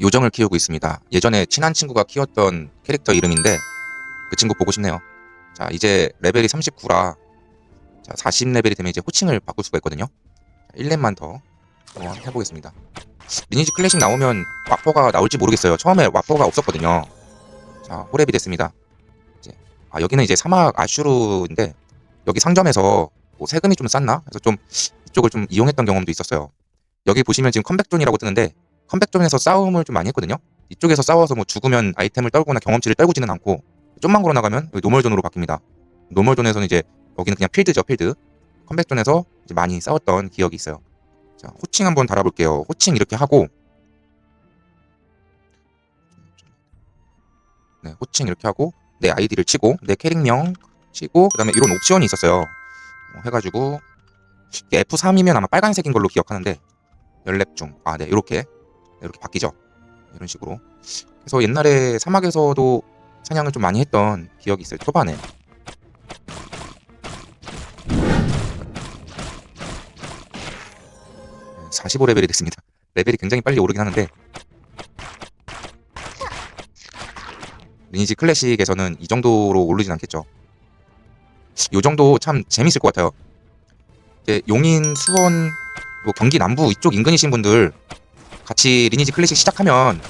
요정을 키우고 있습니다. 예전에 친한 친구가 키웠던 캐릭터 이름인데 그 친구 보고 싶네요. 자, 이제 레벨이 39라 자, 40레벨이 되면 이제 호칭을 바꿀 수가 있거든요. 1렙만 더 한번 해보겠습니다. 리니지 클래식 나오면 와퍼가 나올지 모르겠어요. 처음에 와퍼가 없었거든요. 자, 호랩이 됐습니다. 이제 아, 여기는 이제 사막 아슈르인데 여기 상점에서 뭐 세금이 좀 쌌나? 그래서 좀 이쪽을 좀 이용했던 경험도 있었어요. 여기 보시면 지금 컴백존이라고 뜨는데 컴백존에서 싸움을 좀 많이 했거든요. 이쪽에서 싸워서 뭐 죽으면 아이템을 떨거나 경험치를 떨구지는 않고 좀만 걸어 나가면 여기 노멀존으로 바뀝니다. 노멀존에서는 이제 여기는 그냥 필드죠, 필드. 컴백존에서 많이 싸웠던 기억이 있어요. 자, 호칭 한번 달아볼게요. 호칭 이렇게 하고 네, 호칭 이렇게 하고 내 아이디를 치고 내 캐릭명 치고 그다음에 이런 옵션이 있었어요. 어, 해가지고 F3이면 아마 빨간색인 걸로 기억하는데 연랩 중. 아, 네, 이렇게 이렇게 바뀌죠. 이런 식으로. 그래서 옛날에 사막에서도 사냥을 좀 많이 했던 기억이 있어요. 초반에. 네, 45레벨이 됐습니다. 레벨이 굉장히 빨리 오르긴 하는데 리니지 클래식에서는 이 정도로 오르진 않겠죠. 이 정도 참 재밌을 것 같아요. 이제 용인, 수원, 뭐 경기 남부 이쪽 인근이신 분들 같이 리니지 클래식 시작하면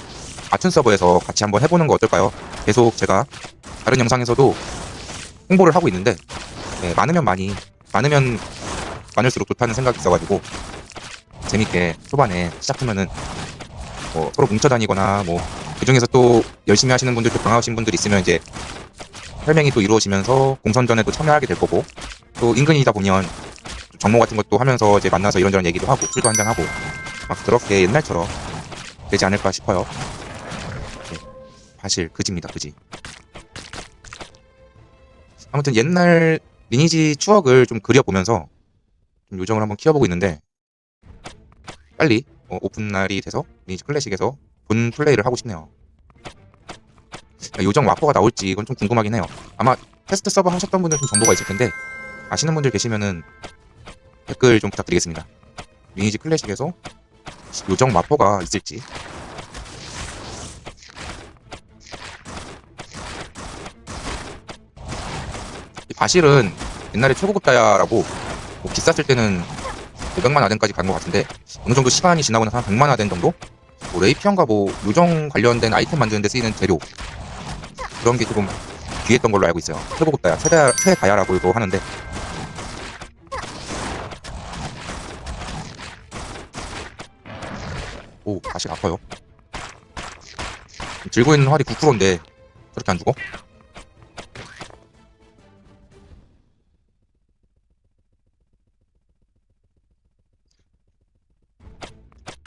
아툰 서버에서 같이 한번 해보는 거 어떨까요? 계속 제가 다른 영상에서도 홍보를 하고 있는데 네, 많으면 많이 많으면 많을수록 좋다는 생각이 있어가지고 재밌게 초반에 시작하면은 뭐 서로 뭉쳐 다니거나 뭐 그중에서 또 열심히 하시는 분들 또 강하신 분들 있으면 이제 혈맹이 또 이루어지면서 공선전에도 참여하게 될 거고 또 인근이다 보면 정모 같은 것도 하면서 이제 만나서 이런저런 얘기도 하고 술도 한잔 하고 막 그렇게 옛날처럼 되지 않을까 싶어요. 네, 사실 그지입니다, 그지. 아무튼 옛날 리니지 추억을 좀 그려보면서 좀 요정을 한번 키워보고 있는데 빨리 어, 오픈 날이 돼서 리니지 클래식에서 본 플레이를 하고 싶네요. 요정 와퍼가 나올지 이건 좀 궁금하긴 해요. 아마 테스트 서버 하셨던 분들 좀 정보가 있을 텐데 아시는 분들 계시면은 댓글 좀 부탁드리겠습니다. 리니지 클래식에서 요정 마포가 있을지. 이 바실은 옛날에 최고급 다야라고 뭐 비쌌을 때는 500만 아덴까지 간 것 같은데 어느 정도 시간이 지나고 나서 한 100만 아덴 정도? 뭐 레이피언과 뭐 요정 관련된 아이템 만드는 데 쓰이는 재료 그런 게 조금 귀했던 걸로 알고 있어요. 최고급 다야, 최다, 최다야라고도 하는데 오, 다시 아파요. 들고 있는 활이 9%인데 저렇게 안 죽어?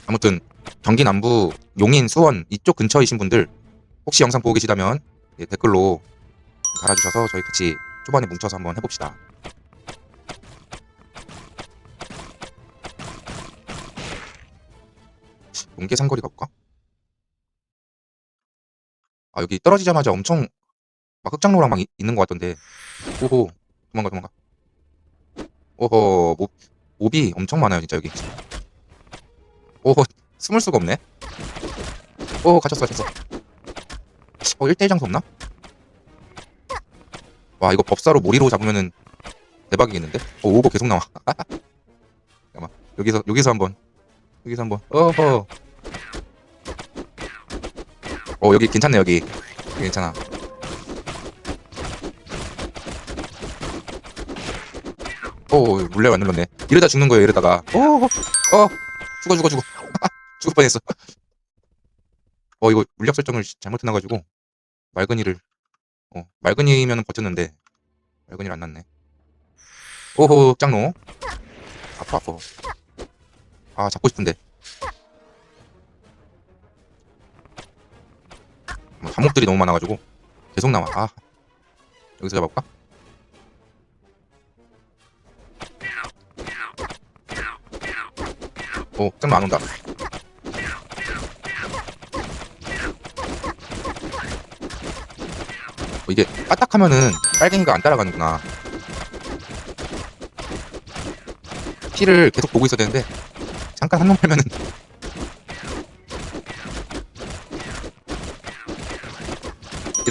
아무튼 경기 남부 용인 수원 이쪽 근처이신 분들 혹시 영상 보고 계시다면 예, 댓글로 달아주셔서 저희 같이 초반에 뭉쳐서 한번 해봅시다. 용계 상거리 가볼까? 아 여기 떨어지자마자 엄청 막 흑장로랑 막 이- 있는 것 같던데. 오호 도망가 도망가. 오호 몹, 몹이 엄청 많아요 진짜 여기. 오호 숨을 수가 없네. 오 갇혔어 갇혔어. 어 1대1 장소 없나? 와 이거 법사로 모리로 잡으면은 대박이겠는데? 어 오버 계속 나와. 잠깐만 여기서 여기서 한번 여기서 한번. 어허 어 여기 괜찮네 여기. 괜찮아. 오 물레가 안 눌렀네. 이러다 죽는 거예요 이러다가. 어어 죽어 죽어 죽어. 죽을 뻔했어. 어 이거 물약 설정을 잘못해놔가지고 맑은이를 어 맑은이면 버텼는데 맑은이를 안 났네. 오호 짱노. 아파 아파. 아 잡고 싶은데 뭐 감옥들이 너무 많아가지고 계속 나와. 아 여기서 잡아볼까? 오 짱노 안 온다. 어, 이게 까딱하면은 빨갱이가 안 따라가는구나. 피를 계속 보고 있어야 되는데 잠깐 한놈 팔면은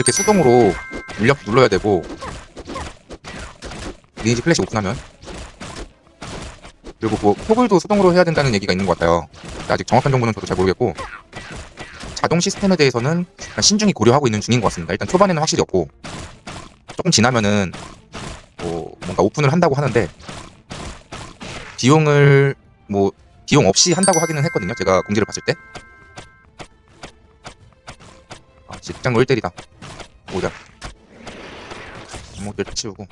이렇게 수동으로 물력 눌러야 되고 리니지 플래시 오픈하면 그리고 뭐 토글도 수동으로 해야 된다는 얘기가 있는 것 같아요. 아직 정확한 정보는 저도 잘 모르겠고 자동 시스템에 대해서는 신중히 고려하고 있는 중인 것 같습니다. 일단 초반에는 확실히 없고 조금 지나면은 뭐 뭔가 오픈을 한다고 하는데 비용을 뭐 비용 없이 한다고 하기는 했거든요. 제가 공지를 봤을 때. 아, 직장 롤 때리다. 보자. 목들 다 치우고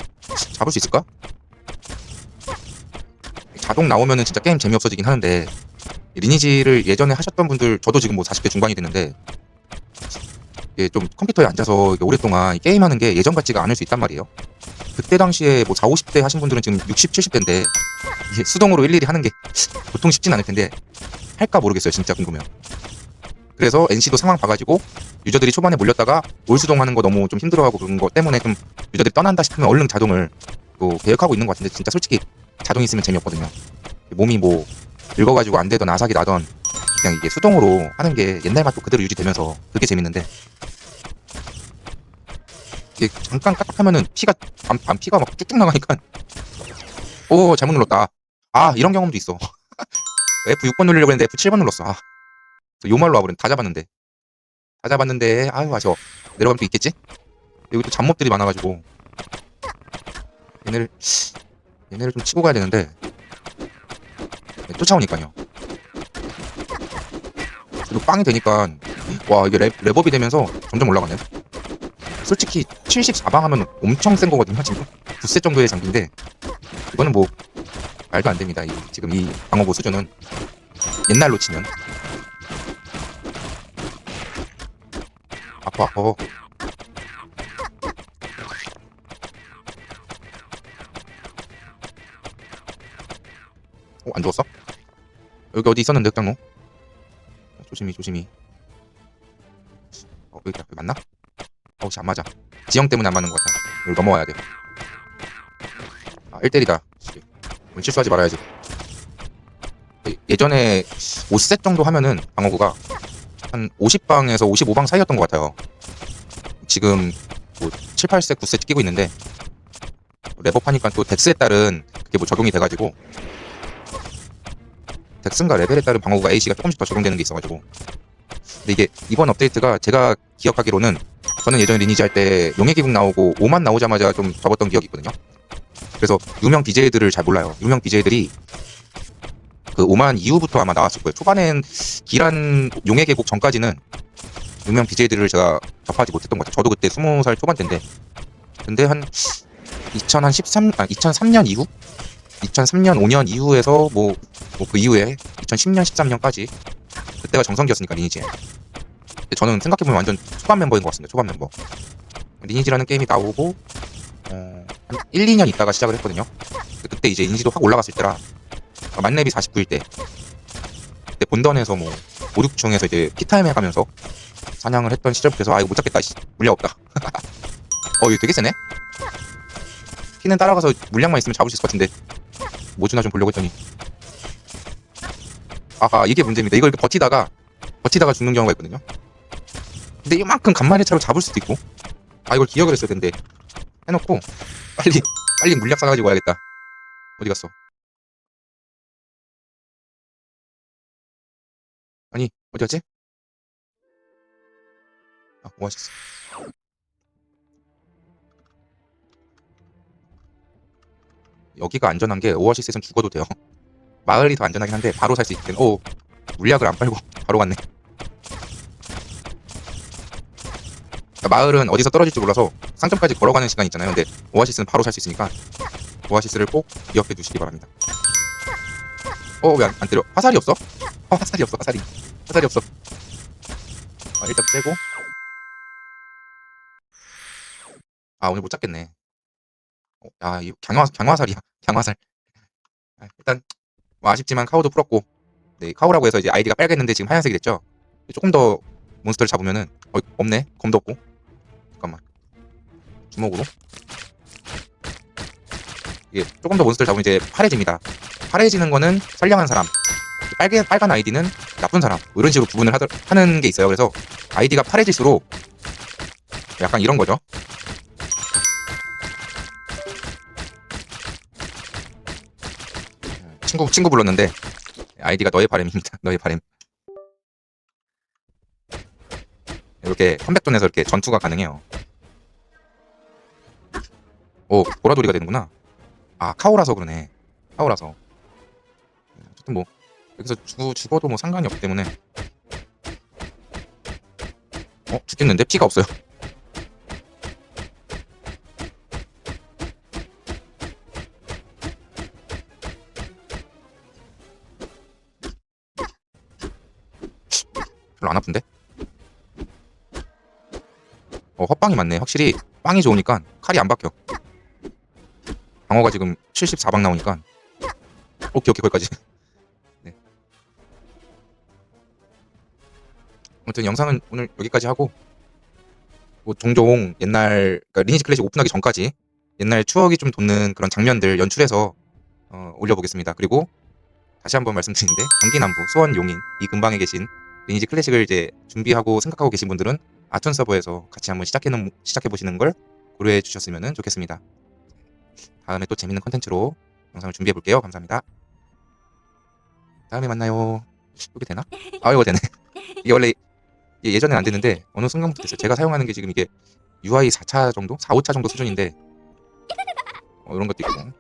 잡을 수 있을까? 자동 나오면은 진짜 게임 재미 없어지긴 하는데 리니지를 예전에 하셨던 분들 저도 지금 뭐 40대 중반이 됐는데 이게 좀 컴퓨터에 앉아서 오랫동안 게임하는 게 예전 같지가 않을 수 있단 말이에요. 그때 당시에 뭐 4, 50대 하신 분들은 지금 60, 70대인데 이게 수동으로 일일이 하는 게 보통 쉽진 않을 텐데 할까 모르겠어요. 진짜 궁금해요. 그래서 NC도 상황 봐가지고 유저들이 초반에 몰렸다가 올수동 하는 거 너무 좀 힘들어하고 그런 거 때문에 좀 유저들이 떠난다 싶으면 얼른 자동을 또 계획하고 있는 것 같은데 진짜 솔직히 자동 있으면 재미없거든요. 몸이 뭐 늙어가지고 안 되던 아삭이 나던 그냥 이게 수동으로 하는 게 옛날 맛도 그대로 유지되면서 그게 재밌는데 이게 잠깐 까딱하면은 피가 반, 반 피가 막 쭉쭉 나가니까 오 잘못 눌렀다. 아 이런 경험도 있어. F6번 누르려고 했는데 F7번 눌렀어. 아, 요 말로 와버린 다 잡았는데 다 잡았는데 아유 아쉬워. 내려가면 또 있겠지? 여기 또 잡몹들이 많아가지고 얘네를 얘네를 좀 치고 가야 되는데 네, 쫓아오니까요. 그리고 빵이 되니까 와 이게 랩, 랩업이 되면서 점점 올라가네. 솔직히 74방 하면 엄청 센 거거든요 지금 9세 정도의 장비인데 이거는 뭐 말도 안 됩니다. 이, 지금 이 방어구 수준은 옛날로 치면 아파. 아파 어, 안 죽었어? 여기 어디 있었는데 흑당로? 어, 조심히 조심히. 어 여기 여기 맞나? 어우 안 맞아. 지형 때문에 안 맞는 것 같아. 여기 넘어와야 돼. 아, 1대1이다. 실수하지 말아야지. 예- 예전에 5셋 정도 하면은 방어구가 한 50방에서 55방 사이였던 것 같아요. 지금 뭐 7, 8셋, 9셋 끼고 있는데 하니까 또 덱스에 따른 그게 뭐 적용이 돼가지고 덱슨과 레벨에 따른 방어구가 AC가 조금씩 더 적용되는 게 있어가지고. 근데 이게 이번 업데이트가 제가 기억하기로는 저는 예전에 리니지 할 때 용의 기국 나오고 5만 나오자마자 좀 접었던 기억이 있거든요. 그래서 유명 BJ들을 잘 몰라요. 유명 BJ들이 그 5만 이후부터 아마 나왔을 거예요 초반엔 기란 용의 계곡 전까지는 유명 BJ들을 제가 접하지 못했던 것 같아요 저도 그때 20살 초반 때인데 근데 한 2013, 아, 2003년 이후? 2003년, 5년 이후에서 뭐, 뭐 그 이후에 2010년, 13년까지 그때가 정성기였으니까 리니지. 저는 생각해보면 완전 초반 멤버인 것 같습니다. 초반 mem버. 리니지라는 게임이 나오고 어, 한 1, 2년 있다가 시작을 했거든요. 그때 이제 인지도 확 올라갔을 때라 어, 만렙이 49일 때. 그때 본던에서 뭐 5, 6중에서 이제 피타임 해가면서 사냥을 했던 시절부터 아 이거 못 잡겠다 씨. 물량 없다. 어 이거 되게 세네? 피는 따라가서 물량만 있으면 잡을 수 있을 것 같은데. 뭐 주나 좀 보려고 했더니. 아하 이게 문제입니다. 이걸 이렇게 버티다가 버티다가 죽는 경우가 있거든요. 근데 이만큼 간만에 차로 잡을 수도 있고. 아 이걸 기억을 했어야 되는데. 해놓고 빨리 빨리 물약 사가지고 와야겠다. 어디 갔어 어디 갔지 아 오아시스 여기가 안전한 게 오아시스에선 죽어도 돼요. 마을이 더 안전하긴 한데 바로 살 수 있긴. 오 물약을 안 빨고 바로 갔네. 그러니까 마을은 어디서 떨어질지 몰라서 상점까지 걸어가는 시간 있잖아요. 근데 오아시스는 바로 살 수 있으니까 오아시스를 꼭 기억해 두시기 바랍니다. 어 왜 안 때려? 화살이 없어? 어, 화살이 없어. 화살이 화살이 없어. 아, 일단 빼고. 아 오늘 못 잡겠네. 어, 야, 이 강화 강화살이야. 강화살. 아, 일단 뭐 아쉽지만 카우도 풀었고. 네, 카우라고 해서 이제 아이디가 빨갰는데 지금 하얀색이 됐죠. 조금 더 몬스터를 잡으면은 어, 없네. 검도 없고. 잠깐만. 주먹으로. 이게 조금 더 몬스터를 잡으면 이제 파래집니다. 파래지는 거는 선량한 사람. 빨개 빨간 아이디는 나쁜 사람. 뭐 이런 식으로 구분을 하더, 하는 게 있어요. 그래서 아이디가 파래질수록 약간 이런 거죠. 친구 친구 불렀는데 아이디가 너의 바램입니다. 너의 바램. 이렇게 컴백존에서 이렇게 전투가 가능해요. 오 보라돌이가 되는구나. 아 카오라서 그러네. 카오라서. 어쨌든 뭐 여기서 죽, 죽어도 뭐 상관이 없기 때문에. 어 죽겠는데 피가 없어요. 별로 안 아픈데? 어, 헛방이 많네. 확실히 빵이 좋으니까 칼이 안 박혀. 방어가 지금 74방 나오니까. 오케이, 오케이, 거기까지. 아무튼 영상은 오늘 여기까지 하고, 뭐 종종 옛날, 그러니까 리니지 클래식 오픈하기 전까지 옛날 추억이 좀 돋는 그런 장면들 연출해서 어, 올려보겠습니다. 그리고 다시 한번 말씀드리는데 경기남부 수원 용인 이 근방에 계신 리니지 클래식을 이제 준비하고 생각하고 계신 분들은 아툰 서버에서 같이 한번 시작해 시작해 보시는 걸 고려해 주셨으면 좋겠습니다. 다음에 또 재밌는 컨텐츠로 영상을 준비해 볼게요. 감사합니다. 다음에 만나요. 이게 되나? 아 이거 되네. 이게 원래 예전엔 안 됐는데 어느 순간부터 됐어요. 제가 사용하는 게 지금 이게 UI 4차 정도, 4, 5차 정도 수준인데 어, 이런 것도 있고